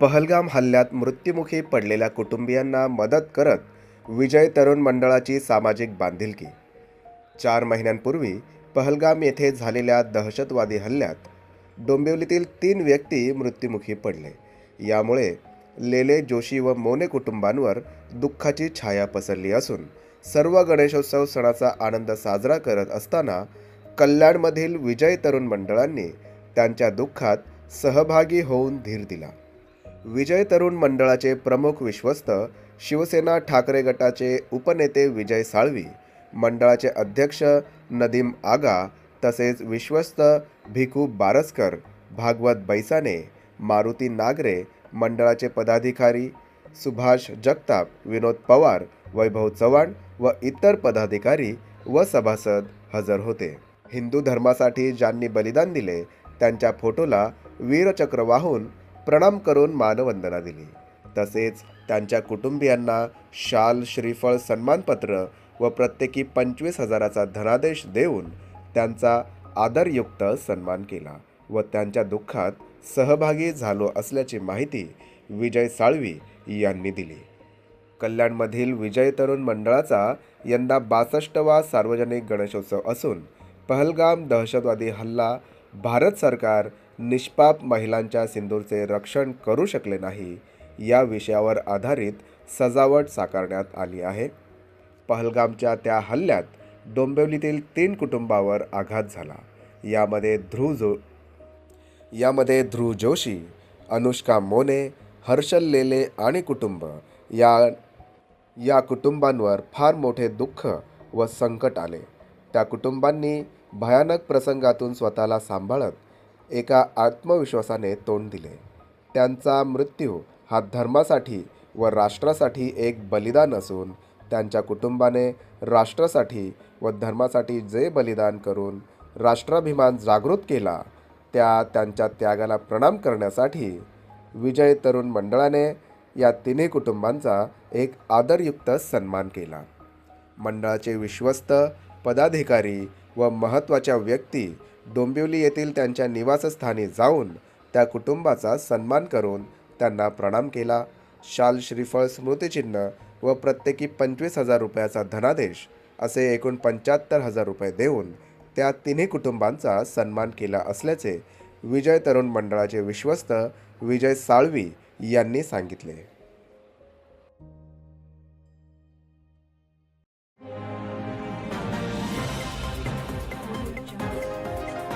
पहलगाम हल्ल्यात मृत्युमुखी पडलेल्या कुटुंबियांना मदत करत विजय तरुण मंडळाची सामाजिक बांधिलकी. चार महिन्यांपूर्वी पहलगाम येथे झालेल्या दहशतवादी हल्ल्यात डोंबिवलीतील तीन व्यक्ती मृत्युमुखी पडले. यामुळे लेले जोशी व मोने कुटुंबांवर दुःखाची छाया पसरली असून सर्व गणेशोत्सव सणाचा आनंद साजरा करत असताना कल्याणमधील विजय तरुण मंडळांनी त्यांच्या दुःखात सहभागी होऊन धीर दिला. विजय तरुण मंडळाचे प्रमुख विश्वस्त शिवसेना ठाकरे गटाचे उपनेते विजय साळवी मंडळाचे अध्यक्ष नदीम आगा तसेच विश्वस्त भिकू बारसकर भागवत बैसाने मारुती नागरे मंडळाचे पदाधिकारी सुभाष जगताप विनोद पवार वैभव चव्हाण व इतर पदाधिकारी व सभासद हजर होते. हिंदू धर्मासाठी ज्यांनी बलिदान दिले त्यांच्या फोटोला वीरचक्र वाहून प्रणाम करून मानवंदना दिली. तसेच त्यांच्या कुटुंबियांना शाल श्रीफळ सन्मानपत्र व प्रत्येकी पंचवीस हजाराचा धनादेश देऊन त्यांचा आदरयुक्त सन्मान केला व त्यांच्या दुःखात सहभागी झालो असल्याची माहिती विजय साळवी यांनी दिली. कल्याणमधील विजय तरुण मंडळाचा यंदा बासष्टवा सार्वजनिक गणेशोत्सव असून पहलगाम दहशतवादी हल्ला भारत सरकार निष्पाप महिलांच्या सिंदूरचे रक्षण करू शकले नाही या विषयावर आधारित सजावट साकारण्यात आली आहे. पहलगामच्या त्या हल्ल्यात डोंबिवलीतील तीन कुटुंबावर आघात झाला. यामध्ये ध्रुव जो यामध्ये ध्रुव जोशी अनुष्का मोने हर्षल लेले आणि कुटुंब. या या कुटुंबांवर फार मोठे दुःख व संकट आले. त्या कुटुंबांनी भयानक प्रसंगातून स्वतःला सांभाळत एका आत्मविश्वासाने तोंड दिले. त्यांचा मृत्यू हा धर्मासाठी व राष्ट्रासाठी एक बलिदान असून त्यांच्या कुटुंबाने राष्ट्रासाठी व धर्मासाठी जे बलिदान करून राष्ट्राभिमान जागृत केला त्या त्यांच्या त्यागाला प्रणाम करण्यासाठी विजय तरुण मंडळाने या तिन्ही कुटुंबांचा एक आदरयुक्त सन्मान केला. मंडळाचे विश्वस्त पदाधिकारी व महत्त्वाच्या व्यक्ती डोंबिवली येथील त्यांच्या निवासस्थानी जाऊन त्या कुटुंबाचा सन्मान करून त्यांना प्रणाम केला. शाल श्रीफळ स्मृतिचिन्ह व प्रत्येकी पंचवीस हजार रुपयाचा धनादेश असे एकूण पंच्याहत्तर हजार रुपये देऊन त्या तिन्ही कुटुंबांचा सन्मान केला असल्याचे विजय तरुण मंडळाचे विश्वस्त विजय साळवी यांनी सांगितले.